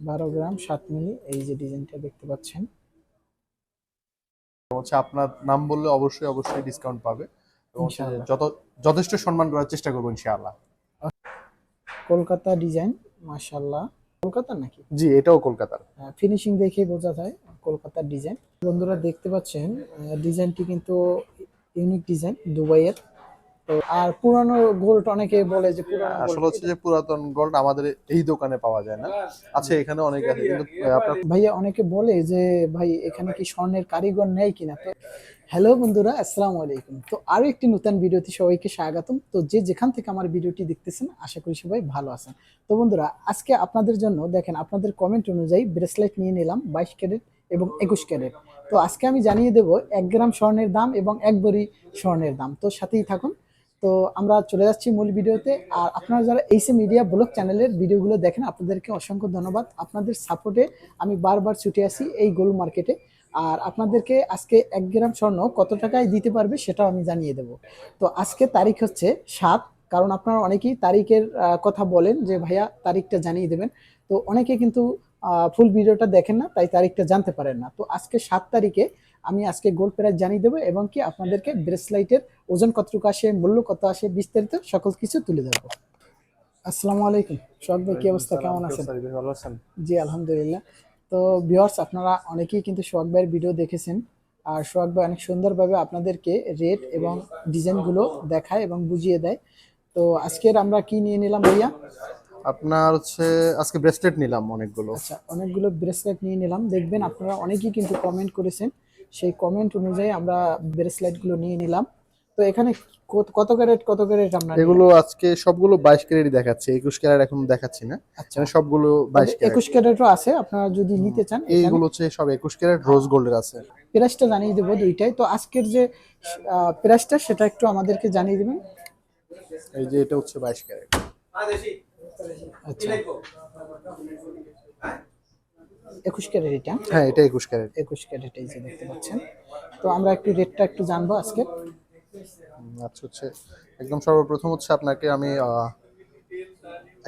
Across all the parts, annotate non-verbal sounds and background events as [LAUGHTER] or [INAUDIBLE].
বারো গ্রাম সাত মিলি এই যে ডিজাইনটা দেখতে পাচ্ছেন। হচ্ছে আপনার নাম বললে অবশ্যই অবশ্যই ডিসকাউন্ট পাবে। এবং যত যথেষ্ট সম্মান করার চেষ্টা করব ইনশাআল্লাহ। কলকাতা ডিজাইন মাশাল্লাহ কলকাতা নাকি? জি এটাও কলকাতার। ফিনিশিং দেখে বোঝা যায় কলকাতার ডিজাইন। বন্ধুরা দেখতে পাচ্ছেন ডিজাইনটি কিন্তু ইউনিক ডিজাইন দুবাইয়ের। আর পুরানো গোল্ড অনেকে বলে যে আসলে হচ্ছে যে পুরাতন গোল্ড আমাদের এই দোকানে পাওয়া যায় না। আছে এখানে অনেক আছে কিন্তু ভাইয়া অনেকে বলে যে ভাই এখানে কি স্বর্ণের কারিগর নেই কিনা? তো হ্যালো বন্ধুরা আসসালামু আলাইকুম। তো আরও একটি নতুন ভিডিওতে সবাইকে স্বাগতম। তো যে যেখান থেকে আমার ভিডিওটি দেখতেছেন আশা করি সবাই ভালো আছেন। তো বন্ধুরা আজকে আপনাদের জন্য দেখেন আপনাদের কমেন্ট অনুযায়ী ব্রেসলেট নিয়ে নিলাম বাইশ ক্যারেট এবং একুশ ক্যারেট। তো আজকে আমি জানিয়ে দেব এক গ্রাম স্বর্ণের দাম এবং এক ভরি স্বর্ণের দাম। তো সাথেই থাকুন। তো আমরা চলে যাচ্ছি মূল ভিডিওতে। আর আপনারা যারা এইসে মিডিয়া ব্লগ চ্যানেলের ভিডিওগুলো দেখেন, আপনাদেরকে অসংখ্য ধন্যবাদ। আপনাদের সাপোর্টে আমি বারবার ছুটে আসি এই গোল মার্কেটে আর আপনাদেরকে আজকে এক গ্রাম স্বর্ণ কত টাকায় দিতে পারবে সেটাও আমি জানিয়ে দেব। তো আজকে তারিখ হচ্ছে সাত, কারণ আপনারা অনেকেই তারিখের কথা বলেন যে, ভাইয়া, তারিখটা জানিয়ে দেবেন। তো অনেকে কিন্তু ফুল ভিডিওটা দেখেন না, তাই তারিখটা জানতে পারেন না। তো আজকে সাত তারিখে আমি আজকে গোল্ড প্রাইস জানিয়ে দেবো এবং কি আপনাদেরকে ব্রেসলাইটের ওজন কতটুকু আসে মূল্য কত আসে বিস্তারিত সকল কিছু তুলে ধরবো। আসসালামু আলাইকুম। সোহাগ ভাই কি অবস্থা? কেমন আছেন? ভালো আছেন? জি আলহামদুলিল্লাহ। তো ভিউয়ার্স আপনারা অনেকেই কিন্তু সোহাগ ভাইয়ের ভিডিও দেখেছেন। আর সোহাগ ভাই অনেক সুন্দরভাবে আপনাদেরকে রেট এবং ডিজাইনগুলো দেখায় এবং বুঝিয়ে দেয়। তো আজকের আমরা কি নিয়ে নিলাম ভাইয়া? আপনার হচ্ছে আজকে ব্রেসলেট নিলাম অনেকগুলো। আচ্ছা অনেকগুলো ব্রেসলেট নিয়ে নিলাম। দেখবেন আপনারা অনেকেই কিন্তু কমেন্ট করেছেন সেই কমেন্ট অনুযায়ী আমরা ব্রেসলেটগুলো নিয়ে নিলাম। তো এখানে কত- কত ক্যারেট কত ক্যারেট আমরা? এগুলো আজকে সবগুলো বাইশ ক্যারেটই দেখাচ্ছে একুশ ক্যারেট এখন দেখাচ্ছি না। আচ্ছা। সবগুলো বাইশ ক্যারেট একুশ ক্যারেটও আছে আপনারা যদি নিতে চান এইগুলো হচ্ছে সব একুশ ক্যারেট রোজ গোল্ডের আছে। প্রাইসটা জানিয়ে দেবো দুইটাই। তো আজকের যে প্রাইসটা সেটা একটু আমাদেরকে জানিয়ে দেবেন। এই যে এটা হচ্ছে বাইশ ক্যারেট আচ্ছা। একুশ ক্যারেট এটা। হ্যাঁ এটা একুশ ক্যারেট। একুশ ক্যারেট এই যে দেখতে পাচ্ছেন। তো আমরা একটু রেটটা একটু জানব আজকে। আচ্ছা হচ্ছে একদম সর্বপ্রথম হচ্ছে আপনাকে আমি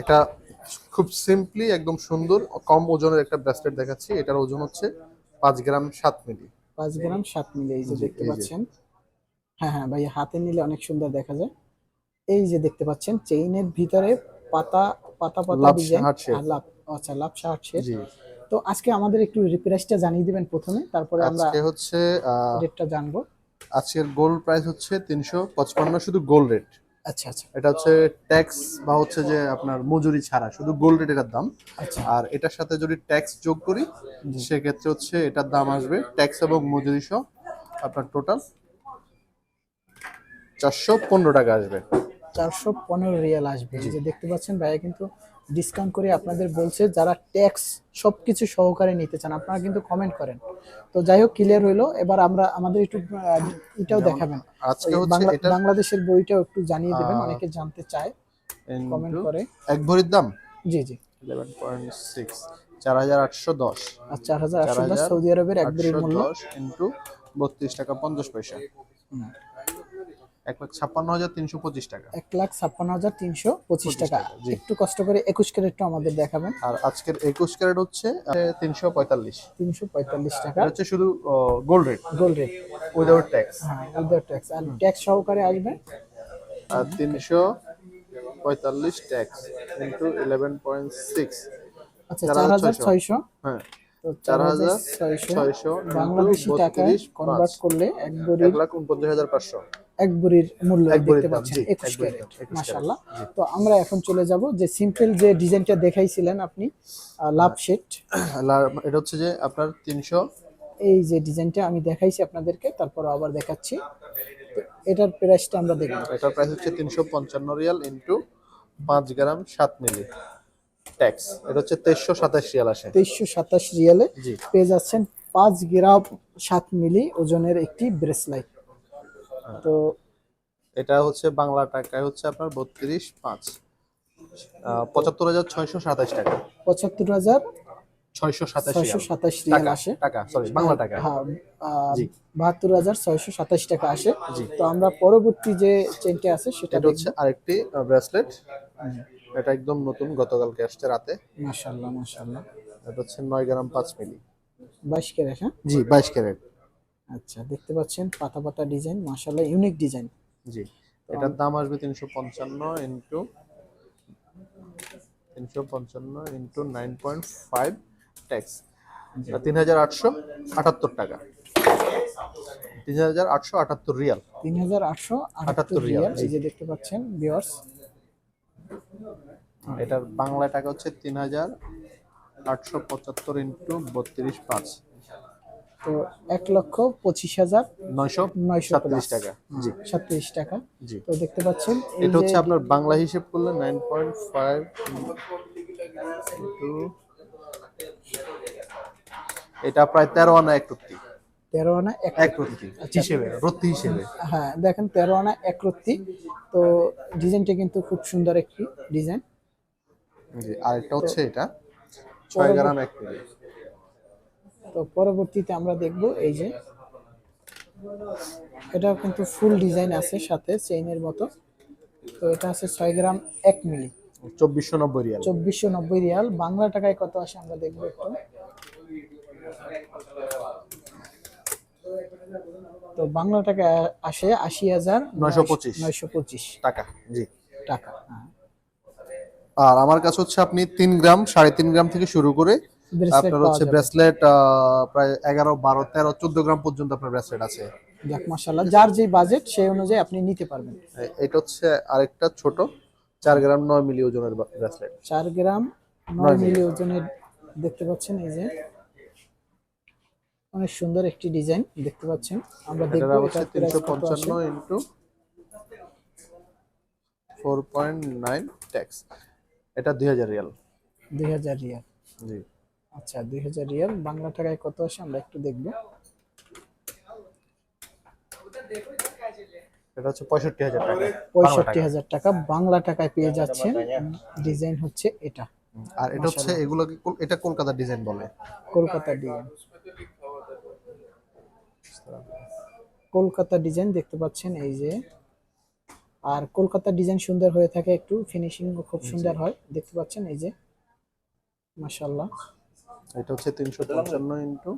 একটা খুব সিম্পলি একদম সুন্দর কম ওজনের একটা ব্রেসলেট দেখাচ্ছি। এটার ওজন হচ্ছে পাঁচ গ্রাম সাত মিলি। পাঁচ গ্রাম সাত মিলি এই যে দেখতে পাচ্ছেন। হ্যাঁ হ্যাঁ ভাই হাতে নিলে অনেক সুন্দর দেখা যায়। এই যে দেখতে পাচ্ছেন চেইনের ভিতরে পাতা পাতা পাতা ডিজাইন আচ্ছা লাভ শার্ট জি। তো আজকে আমাদের একটু প্রাইসটা জানিয়ে দিবেন প্রথমে তারপরে আমরা আজকে হচ্ছে রেটটা জানব। আজকের গোল্ড প্রাইস হচ্ছে তিনশো পঁচপান্ন শুধু গোল্ড রেট আচ্ছা আচ্ছা। এটা হচ্ছে ট্যাক্স বা হচ্ছে যে আপনার মজুরি ছাড়া শুধু গোল্ড রেট এটার দাম। আচ্ছা। আর এটার সাথে যদি ট্যাক্স যোগ করি সেক্ষেত্রে হচ্ছে এটার দাম আসবে ট্যাক্স এবং মজুরি সহ আপনার টোটাল চারশো পনেরো টাকা আসবে। চারশো পনেরো রিয়াল আসবে। যে দেখতে পাচ্ছেন ভাইয়া কিন্তু ডিসকাউন্ট করে আপনাদের বলছে যারা ট্যাক্স সবকিছু সহকারে নিতে চান আপনারা কিন্তু কমেন্ট করেন। তো যাই হোক ক্লিয়ার হইল। এবার আমরা আমাদের একটু এটাও দেখাবেন। বাংলাদেশের বইটাও একটু জানিয়ে দেবেন অনেকে জানতে চায়। কমেন্ট করে। এক ভরির দাম? জি জি। ইলেভেন পয়েন্ট সিক্স চার হাজার আটশো দশ। আর চার হাজার আটশো দশ 4,810 সৌদি আরবের এক বেরির মূল্য। ইন্টু বত্রিশ টাকা পঞ্চাশ পয়সা। হুম। এক লাখ ছাপ্পান্ন হাজার তিনশো পঁচিশ টাকা। এক লাখ ছাপ্পান্ন হাজার তিনশো পঁচিশ টাকা। একটু কষ্ট করে একুশ ক্যারেটটা আমাদের দেখাবেন। আর আজকের একুশ ক্যারেট হচ্ছে তিনশো পঁয়তাল্লিশ। তিনশো পঁয়তাল্লিশ টাকা। হচ্ছে শুধু gold rate gold rate without tax হ্যাঁ উইদাউট ট্যাক্স আর ট্যাক্স সহকারে আসবে? আর তিনশো পঁয়তাল্লিশ tax into eleven point six আচ্ছা চার হাজার ছয়শো। হ্যাঁ চার হাজার ছয়শো। ছয়শো বাংলাদেশি টাকায় কনভার্ট করলে এক লাখ উনপঞ্চাশ হাজার পাঁচশো। এক বড়ির মূল্য দেখতে পাচ্ছেন একুশ ক্যারেট দাম, 21 মাশাআল্লাহ। ক্যারেট, জি। তো আমরা এখন চলে যাব যে সিম্পল যে ডিজাইনটা দেখাইছিলেন আপনি লাভ শেড। [COUGHS] এটা হচ্ছে যে আপনার তিনশো। এই যে ডিজাইনটা আমি দেখাইছি আপনাদেরকে তারপর আবার দেখাচ্ছি। এটার প্রাইসটা আমরা দেখব। এটার প্রাইস হচ্ছে তিনশো পঞ্চান্ন রিয়াল ইন্টু পাঁচ গ্রাম সাত মিলি। ট্যাক্স এটা হচ্ছে তেইশশো সাতাশ রিয়াল আসে। তেইশশো সাতাশ রিয়ালে পেয়ে যাচ্ছেন পাঁচ গ্রাম সাত মিলি ওজনের একটি ব্রেসলাইট। তো এটা হচ্ছে বাংলা টাকায় হচ্ছে আপনার বত্রিশ পাঁচ। পঁচাত্তর হাজার ছয়শো সাতাশ টাকা। পঁচাত্তর হাজার ছয়শো সাতাশ রিয়াল। আসে। টাকা সরি বাংলা টাকা। হ্যাঁ বাহাত্তর হাজার ছয়শো সাতাশ টাকা আসে। জি। তো আমরা পরবর্তী যে চেনটা আছে সেটা হচ্ছে আরেকটি ব্রেসলেট এটা একদম নতুন গতকালকে আসছে রাতে। মাশাল্লাহ মাশাল্লাহ এটা হচ্ছে নয় গ্রাম পাঁচ মিলি। বাইশ ক্যারেট হ্যাঁ? জি বাইশ ক্যারেট। আচ্ছা দেখতে পাচ্ছেন পাতা পাতা ডিজাইন মাশাআল্লাহ ইউনিক ডিজাইন। জি এটার দাম আসবে তিনশো পঞ্চান্ন ইন্টু তিনশো পঞ্চান্ন into nine point five tax. তিন হাজার আটশো আটাত্তর টাকা। তিন হাজার আটশো আটাত্তর রিয়াল। তিন হাজার আটশো আটাত্তর রিয়াল, রিয়াল এই যে দেখতে পাচ্ছেন বিয়ার্স এটার বাংলা টাকা হচ্ছে তিন হাজার আটশো পঁচাত্তর ইন্টু বত্রিশ পাঁচ। তো এক লক্ষ পঁচিশ হাজার নয়শো নয়শো সাতত্রিশ টাকা। জি। সাতত্রিশ টাকা। জি। তো দেখতে পাচ্ছেন এটা হচ্ছে আপনার বাংলা হিসেব করলে নাইন পয়েন্ট ফাইভ এটা প্রায় তেরো আনা এক রত্তি। তেরো আনা এক রত্তি। হিসেবে রত্তি হিসেবে। হ্যাঁ দেখেন তেরো আনা এক রত্তি। তো ডিজাইনটা কিন্তু খুব সুন্দর একটি ডিজাইন। জি আর এটা হচ্ছে এটা। ছয় গ্রাম এক কেজি। তো পরবর্তীতে আমরা দেখব এই যে এটা কিন্তু ফুল ডিজাইন আছে সাথে চেইনের মতো। তো এটা আছে ছয় গ্রাম এক মিলি। চব্বিশশো নব্বই রিয়াল। চব্বিশশো নব্বই রিয়াল। বাংলা টাকায় কত আসে আমরা দেখব একটু। তো বাংলা টাকায় আসে আশি হাজার 925 নয়শো পঁচিশ। টাকা জি। টাকা হ্যাঁ। আর আমার কাছে হচ্ছে আপনি তিন গ্রাম সাড়ে তিন গ্রাম থেকে শুরু করে আপনার হচ্ছে ব্রেসলেট প্রায় এগারো বারো তেরো চোদ্দ গ্রাম পর্যন্ত আপনার ব্রেসলেট আছে। যাক মাসাল্লাহ যার যে বাজেট সেই অনুযায়ী আপনি নিতে পারবেন। এটা হচ্ছে আরেকটা ছোট চার গ্রাম নয় মিলি ওজনের ব্রেসলেট। চার গ্রাম নয় মিলি ওজনের দেখতে পাচ্ছেন এই যে। অনেক সুন্দর একটি ডিজাইন দেখতে পাচ্ছেন। আমরা দেখব আসে। পঞ্চান্ন into four point nine tax. এটা দুই হাজার রিয়াল। দুই হাজার রিয়াল। জি। আচ্ছা দুই হাজার রিয়াল। বাংলা টাকায় কত আসে আমরা একটু দেখব। এটা হচ্ছে পঁয়ষট্টি হাজার টাকা। পঁয়ষট্টি হাজার টাকা বাংলা টাকায় পেয়ে যাচ্ছেন। ডিজাইন হচ্ছে এটা। আর এটা হচ্ছে এটা কলকাতার ডিজাইন বলে। কলকাতা ডিজাইন। কলকাতা ডিজাইন দেখতে পাচ্ছেন এই যে। আর কলকাতা ডিজাইন সুন্দর হয়ে থাকে একটু ফিনিশিং খুব সুন্দর হয়। দেখতে পাচ্ছেন এই যে। মাশাল্লাহ এটা হচ্ছে তিনশো পঞ্চান্ন ইন্টু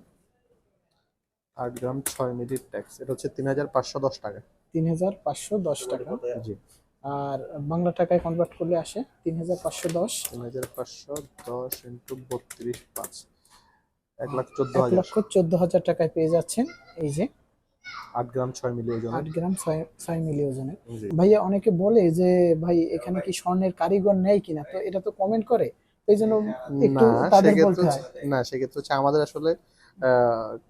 আট গ্রাম ছয় মিলি ট্যাক্স এটা হচ্ছে তিন হাজার পাঁচশো দশ টাকা। তিন হাজার পাঁচশো দশ টাকা। জি। আর বাংলা টাকায় কনভার্ট করলে আসে তিন হাজার পাঁচশো দশ। তিন হাজার পাঁচশো দশ ইন্টু বত্রিশ পাঁচ। এক লাখ চোদ্দ এক হাজার লক্ষ চোদ্দ হাজার টাকায় পেয়ে যাচ্ছেন এই যে আট গ্রাম ছয় মিলি ওজন আট গ্রাম ছয় ছয় মিলি ওজনের। ভাইয়া অনেকে বলে যে ভাই এখানে কি স্বর্ণের কারিগর নেই কিনা? তো এটা তো কমেন্ট করে। এই জন্য একটু তাদের বলতে হয়। না সেক্ষেত্রে হচ্ছে আমাদের আসলে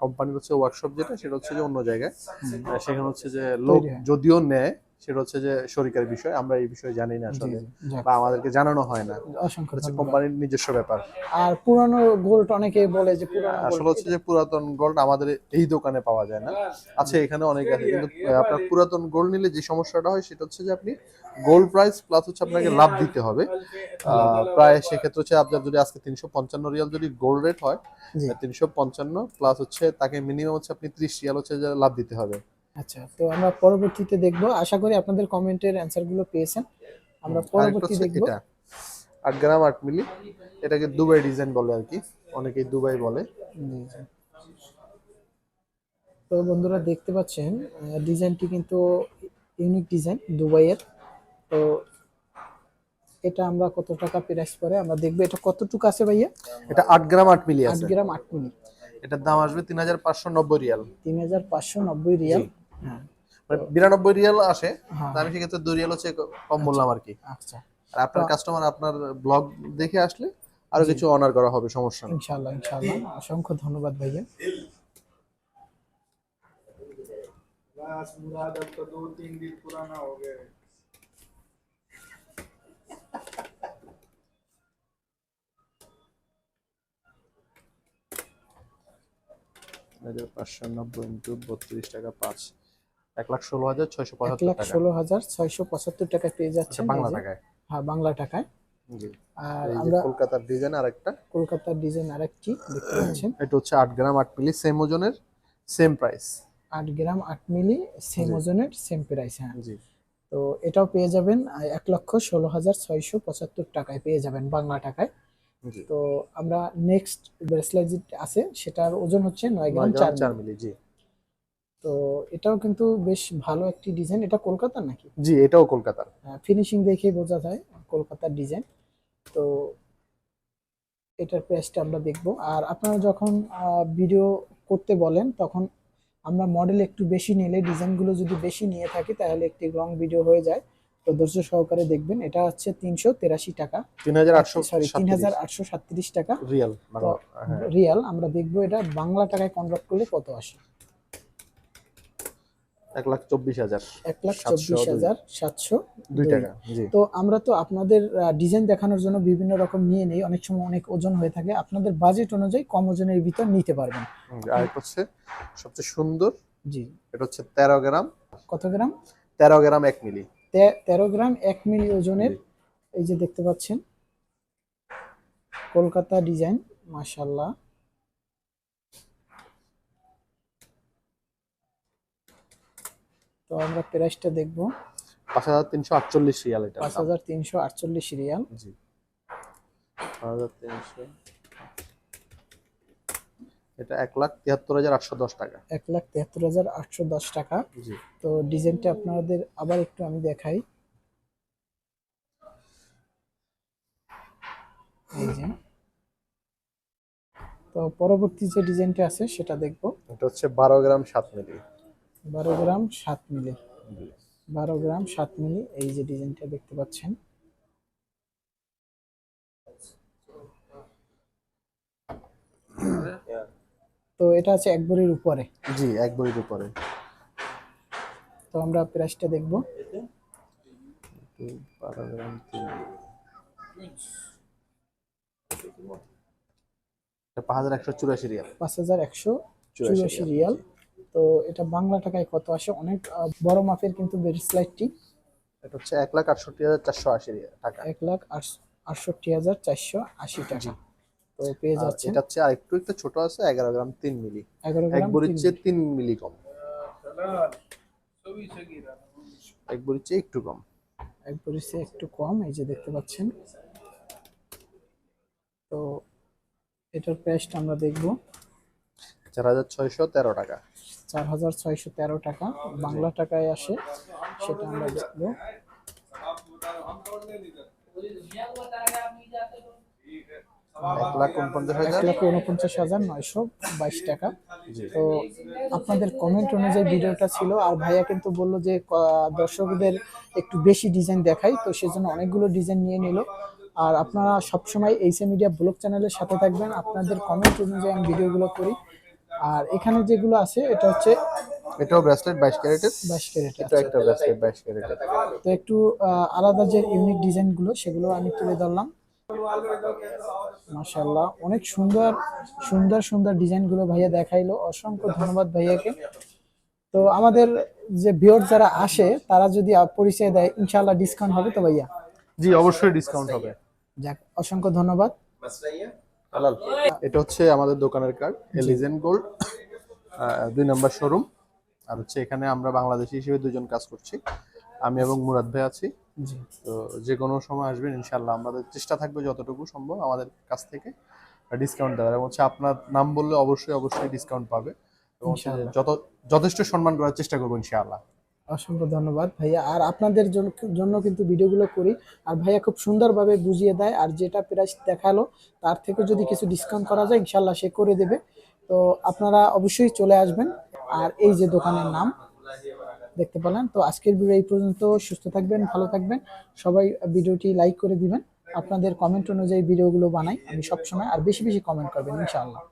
কোম্পানির হচ্ছে ওয়ার্কশপ যেটা সেটা হচ্ছে যে অন্য জায়গায়। সেখানে হচ্ছে যে লোক যদিও নেয় সেটা হচ্ছে যে শরিকের বিষয় আমরা এই বিষয়ে জানি না আসলে বা আমাদেরকে জানানো হয় না। অসংখ্য হচ্ছে কোম্পানির নিজস্ব ব্যাপার। আর পুরানো গোল্ড অনেকে বলে যে আসলে হচ্ছে যে পুরাতন গোল্ড আমাদের এই দোকানে পাওয়া যায় না। আছে এখানে অনেক আছে কিন্তু আপনার পুরাতন গোল্ড নিলে যে সমস্যাটা হয় সেটা হচ্ছে যে আপনি গোল্ড প্রাইস প্লাস হচ্ছে আপনাকে লাভ দিতে হবে। আহ, প্রায় সেক্ষেত্রে হচ্ছে আপনার যদি আজকে তিনশো পঞ্চান্ন রিয়াল যদি গোল্ড রেট হয়। তিনশো পঞ্চান্ন প্লাস হচ্ছে তাকে মিনিমাম হচ্ছে আপনি ত্রিশ রিয়াল হচ্ছে লাভ দিতে হবে। আচ্ছা তো আমরা পরবর্তীতে দেখব। আশা করি আপনাদের কমেন্টের অ্যান্সারগুলো পেয়েছেন। আমরা আরেকটা পরবর্তী দেখব। আট গ্রাম আট মিলি এটাকে দুবাই ডিজাইন বলে আর কি অনেকেই দুবাই বলে। তো বন্ধুরা দেখতে পাচ্ছেন ডিজাইনটি কিন্তু ইউনিক ডিজাইন দুবাইয়ের। তো এটা আমরা কত টাকা প্রাইস পরে আমরা দেখব এটা কতটুকু আছে ভাইয়া? এটা আট গ্রাম আট মিলি আট গ্রাম আট মিনিট এটার দাম আসবে তিন হাজার পাঁচশো নব্বই রিয়াল। তিন হাজার পাঁচশো নব্বই রিয়াল। বিরানব্বই রিয়াল আসে হ্যাঁ। তা আমি সেক্ষেত্রে দুই রিয়াল হচ্ছে কম বললাম আর কি আচ্ছা আর আপনার কাস্টমার আপনার ব্লগ দেখে আসলে আরো কিছু অনার করা হবে সমস্যা নেই ইনশাল্লাহ ইনশাল্লাহ অসংখ্য ধন্যবাদ ভাইয়া बस मुराद अब तो दो तीन दिन पुराना हो गया है হাজার পাঁচশো নব্বই ইন্টু বত্রিশ টাকা পাঁচ এক লাখ ষোলো হাজার ছয়শো এক লাখ ষোলো হাজার ছয়শো পঁচাত্তর টাকায় পেয়ে আচ্ছা, যাচ্ছেন বাংলা টাকায়? হ্যাঁ বাংলা টাকায়। আর আমরা কলকাতার ডিজাইন কলকাতার ডিজাইন আরেকটি দেখতে পাচ্ছেন। এটা হচ্ছে আট গ্রাম আট মিলি সেম ওজনের সেম প্রাইস আট গ্রাম আট মিলি সেম ওজনের সেম প্রাইস হ্যাঁ। জি। তো এটাও পেয়ে যাবেন এক লক্ষ ষোলো হাজার ছয়শো পঁচাত্তর টাকায় পেয়ে যাবেন বাংলা টাকায়। তো আমরা নেক্সট ব্রেসলেট আছে সেটার ওজন হচ্ছে নয় গ্রাম চার। মিলি জি। তো এটাও কিন্তু বেশ ভালো একটি ডিজাইন এটা কলকাতার নাকি? জি এটাও কলকাতার। ফিনিশিং দেখেই বোঝা যায় কলকাতার ডিজাইন তো এটার প্রাইসটা আমরা দেখব। আর আপনারা যখন ভিডিও করতে বলেন তখন আমরা মডেল একটু বেশি নিলে ডিজাইনগুলো যদি বেশি নিয়ে থাকি তাহলে একটি লং ভিডিও হয়ে যায়। তো ধৈর্য সহকারে দেখবেন। এটা হচ্ছে তিনশো তেরাশি টাকা। তিন হাজার আটশো সরি তিন হাজার আটশো সাতত্রিশ টাকা। রিয়াল মানে হ্যাঁ। রিয়াল আমরা দেখব এটা বাংলা টাকায় কনভার্ট করলে কত আসে? এক লাখ চব্বিশ হাজার এক লাখ চব্বিশ হাজার সাতশো দুই। টাকা তো আমরা তো আপনাদের ডিজাইন দেখানোর জন্য বিভিন্ন রকম নিয়ে নেই। অনেক সময় অনেক ওজন হয়ে থাকে। আপনাদের বাজেট অনুযায়ী কম ওজনের ভিতর নিতে পারবেন। আর হচ্ছে সবচেয়ে সুন্দর। জি। এটা হচ্ছে তেরো গ্রাম। কত গ্রাম? তেরো গ্রাম এক মিলি। তেরো গ্রাম এক মিলি ওজনের। এই যে দেখতে পাচ্ছেন কলকাতা ডিজাইন মাশাল্লাহ তো আমরা প্রাইসটা দেখব। পাঁচ হাজার তিনশো আটচল্লিশ রিয়াল এটা। পাঁচ হাজার তিনশো আটচল্লিশ রিয়াল। জি। পাঁচ হাজার তিনশো। এটা এক লাখ তিয়াত্তর হাজার আটশো দশ টাকা। এক লাখ তেহাত্তর হাজার আটশো দশ টাকা। জি। তো ডিজাইনটা আপনাদের আবার একটু আমি দেখাই। এই যে। তো পরবর্তী যে ডিজাইনটা আছে সেটা দেখব। এটা হচ্ছে বারো গ্রাম সাত মিলি। বারো গ্রাম সাত মিলি। বারো গ্রাম সাত মিলি এই যে ডিজাইনটা দেখতে পাচ্ছেন। তো এটা আছে এক ভরির উপরে। জি এক বইয়ের উপরে। তো আমরা প্রাইসটা দেখব। বারো গ্রাম এটা পাঁচ হাজার একশো চুরাশি রিয়াল। পাঁচ হাজার একশো চুরাশি রিয়াল। তো এটা বাংলা টাকায় কত আসে? অনেক বড় মাপের কিন্তু ব্রেসলাইটটি এটা হচ্ছে এক লাখ আটষট্টি হাজার চারশো আশি টাকা। এক লাখ আটষট্টি হাজার চারশো আশি টাকা। তো পেয়ে যাচ্ছে এটা হচ্ছে আরেকটু একটু ছোট আছে এগারো গ্রাম তিন মিলি। এগারো এক বড়ির চেয়ে তিন মিলি। কম। এক বড়ির চেয়ে একটু কম। এক বড়ির চেয়ে একটু কম এই যে দেখতে পাচ্ছেন। তো এটার প্রাইসটা আমরা দেখব। চার হাজার ছয়শো তেরো টাকা। চার হাজার ছয়শো তেরো টাকা। বাংলা টাকায় আসে সেটা আমরা দেখব। উনপঞ্চাশ হাজার? নয়শো বাইশ টাকা। তো আপনাদের কমেন্ট অনুযায়ী ভিডিওটা ছিল আর ভাইয়া কিন্তু বলল যে দর্শকদের একটু বেশি ডিজাইন দেখাই তো সেজন্য অনেকগুলো ডিজাইন নিয়ে নিল। আর আপনারা সবসময় এইচ এ মিডিয়া ব্লগ চ্যানেলের সাথে থাকবেন। আপনাদের কমেন্ট অনুযায়ী আমি ভিডিওগুলো করি। আর এখানে যেগুলো আছে এটা হচ্ছে এটাও ব্রেসলেট বাইশ ক্যারেটের। বাইশ ক্যারেট এটা একটা ব্রেসলেট বাইশ ক্যারেটের। তো একটু আলাদা যে ইউনিক ডিজাইনগুলো সেগুলো আমি তুলে ধরলাম। মাশাল্লাহ অনেক সুন্দর সুন্দর সুন্দর ডিজাইনগুলো ভাইয়া দেখাইলো। অসংখ্য ধন্যবাদ ভাইয়াকে। তো আমাদের যে ভিউয়ার যারা আসে তারা যদি পরিচয় দেয় ইনশাআল্লাহ ডিসকাউন্ট হবে তো ভাইয়া? জি অবশ্যই ডিসকাউন্ট হবে। যাক অসংখ্য ধন্যবাদ। হালাল। এটা হচ্ছে আমাদের দোকানের কার্ড এলিজেন্ট গোল্ড দুই নম্বর শোরুম আর হচ্ছে এখানে আমরা বাংলাদেশি হিসেবে দুজন কাজ করছি। আমি এবং মুরাদ ভাই আছি। তো যে কোনো সময় আসবেন ইনশাল্লাহ আমাদের চেষ্টা থাকবে যতটুকু সম্ভব আমাদের কাছ থেকে ডিসকাউন্ট দেওয়ার। এবং হচ্ছে আপনার নাম বললে অবশ্যই অবশ্যই ডিসকাউন্ট পাবে। এবং যত যথেষ্ট সম্মান করার চেষ্টা করব ইনশাআল্লাহ। অসংখ্য ধন্যবাদ ভাইয়া। আর আপনাদের জন্য কিন্তু ভিডিওগুলো করি। আর ভাইয়া খুব সুন্দরভাবে বুঝিয়ে দেয় আর যেটা প্রাইস দেখাল, তার থেকে যদি কিছু ডিসকাউন্ট করা যায় ইনশাল্লাহ সে করে দেবে। তো আপনারা অবশ্যই চলে আসবেন। আর এই যে দোকানের নাম, দেখতে পেলেন? তো আজকের ভিডিও এই পর্যন্ত। সুস্থ থাকবেন, ভালো থাকবেন। সবাই ভিডিওটি লাইক করে দিবেন। আপনাদের কমেন্ট অনুযায়ী ভিডিওগুলো বানাই আমি সবসময়। আর বেশি বেশি কমেন্ট করবেন, ইনশাআল্লাহ।